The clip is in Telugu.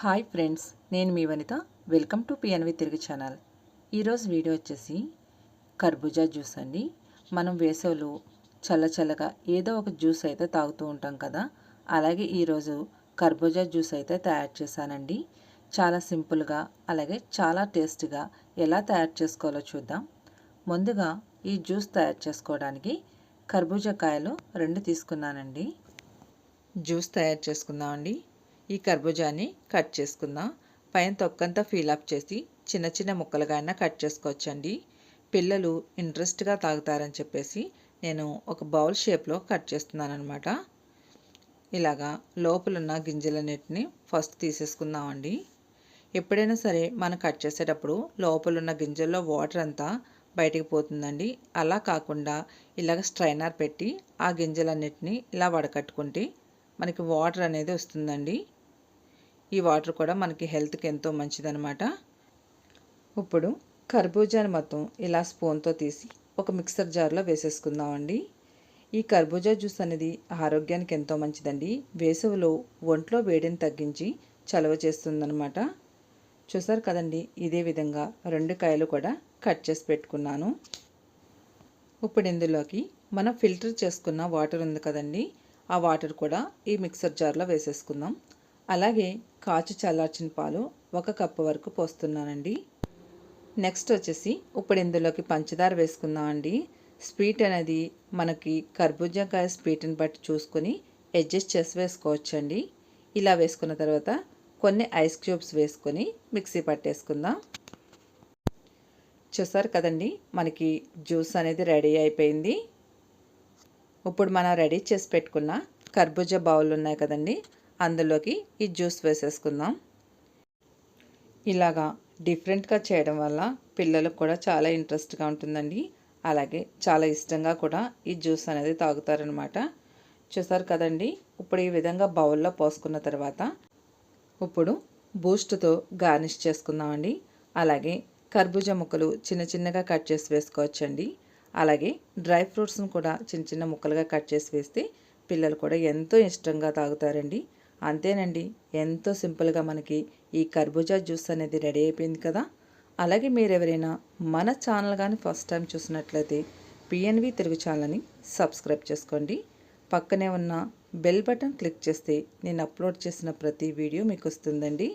హాయ్ ఫ్రెండ్స్ నేను మీ వనిత. వెల్కమ్ టు పిఎన్వి తిరిగి ఛానల్. ఈరోజు వీడియో వచ్చేసి కర్బూజా జ్యూస్ అండి. మనం వేసవిలో చల్ల చల్లగా ఏదో ఒక జ్యూస్ అయితే తాగుతూ ఉంటాం కదా. అలాగే ఈరోజు కర్బూజా జ్యూస్ అయితే తయారు చేశానండి. చాలా సింపుల్గా అలాగే చాలా టేస్ట్గా ఎలా తయారు చేసుకోవాలో చూద్దాం. ముందుగా ఈ జ్యూస్ తయారు చేసుకోవడానికి కర్బూజా కాయలు రెండు తీసుకున్నానండి. జ్యూస్ తయారు చేసుకుందామండి. ఈ కర్బూజాని కట్ చేసుకుందాం. పైన తొక్కంతా ఫీలప్ చేసి చిన్న చిన్న ముక్కలుగా అయినా కట్ చేసుకోవచ్చండి. పిల్లలు ఇంట్రెస్ట్గా తాగుతారని చెప్పేసి నేను ఒక బౌల్ షేప్లో కట్ చేస్తున్నాను అనమాట ఇలాగా లోపలున్న గింజలన్నిటిని ఫస్ట్ తీసేసుకుందామండి. ఎప్పుడైనా సరే మనం కట్ చేసేటప్పుడు లోపలున్న గింజల్లో వాటర్ అంతా బయటికి పోతుందండి. అలా కాకుండా ఇలాగ స్ట్రైనర్ పెట్టి ఆ గింజలన్నిటిని ఇలా వడకట్టుకుంటే మనకి వాటర్ అనేది వస్తుందండి. ఈ వాటర్ కూడా మనకి హెల్త్కి ఎంతో మంచిదనమాట ఇప్పుడు కర్బూజాని మొత్తం ఇలా స్పూన్తో తీసి ఒక మిక్సర్ జార్లో వేసేసుకుందామండి. ఈ కర్బూజా జ్యూస్ అనేది ఆరోగ్యానికి ఎంతో మంచిదండి. వేసవిలో ఒంట్లో వేడిని తగ్గించి చలవ చేస్తుందనమాట చూసారు కదండి ఇదే విధంగా రెండు కాయలు కూడా కట్ చేసి పెట్టుకున్నాను. ఇప్పుడు ఇందులోకి మనం ఫిల్టర్ చేసుకున్న వాటర్ ఉంది కదండి ఆ వాటర్ కూడా ఈ మిక్సర్ జార్లో వేసేసుకుందాం. అలాగే కాచి చల్లార్చిన పాలు ఒక కప్పు వరకు పోస్తున్నానండి. నెక్స్ట్ వచ్చేసి ఇప్పుడు ఇందులోకి పంచదార వేసుకుందామండి. స్వీట్ అనేది మనకి కర్బూజకాయ స్వీట్ని బట్టి చూసుకొని అడ్జస్ట్ చేసి వేసుకోవచ్చండి. ఇలా వేసుకున్న తర్వాత కొన్ని ఐస్ క్యూబ్స్ వేసుకొని మిక్సీ పట్టేసుకుందాం. చూసారు కదండి మనకి జ్యూస్ అనేది రెడీ అయిపోయింది. ఇప్పుడు మనం రెడీ చేసి పెట్టుకున్న కర్బూజా బౌల్ ఉన్నాయి కదండి అందులోకి ఈ జ్యూస్ వేసేసుకుందాం. ఇలాగా డిఫరెంట్గా చేయడం వల్ల పిల్లలకు కూడా చాలా ఇంట్రెస్ట్గా ఉంటుందండి. అలాగే చాలా ఇష్టంగా కూడా ఈ జ్యూస్ అనేది తాగుతారనమాట. చూసారు కదండి? ఇప్పుడు ఈ విధంగా బౌల్లో పోసుకున్న తర్వాత ఇప్పుడు బూస్ట్తో గార్నిష్ చేసుకుందామండి. అలాగే కర్బూజా ముక్కలు చిన్న చిన్నగా కట్ చేసి వేసుకోవచ్చండి. అలాగే డ్రై ఫ్రూట్స్ను కూడా చిన్న చిన్న ముక్కలుగా కట్ చేసి వేస్తే పిల్లలు కూడా ఎంతో ఇష్టంగా తాగుతారండి. అంతేనండి. ఎంతో సింపుల్గా మనకి ఈ కర్బూజా జ్యూస్ అనేది రెడీ అయిపోయింది కదా. అలాగే మీరు ఎవరైనా మన ఛానల్ కానీ ఫస్ట్ టైం చూసినట్లయితే పిఎన్వి తెలుగు ఛానల్ని సబ్స్క్రైబ్ చేసుకోండి. పక్కనే ఉన్న బెల్ బటన్ క్లిక్ చేస్తే నేను అప్లోడ్ చేసిన ప్రతి వీడియో మీకు వస్తుందండి.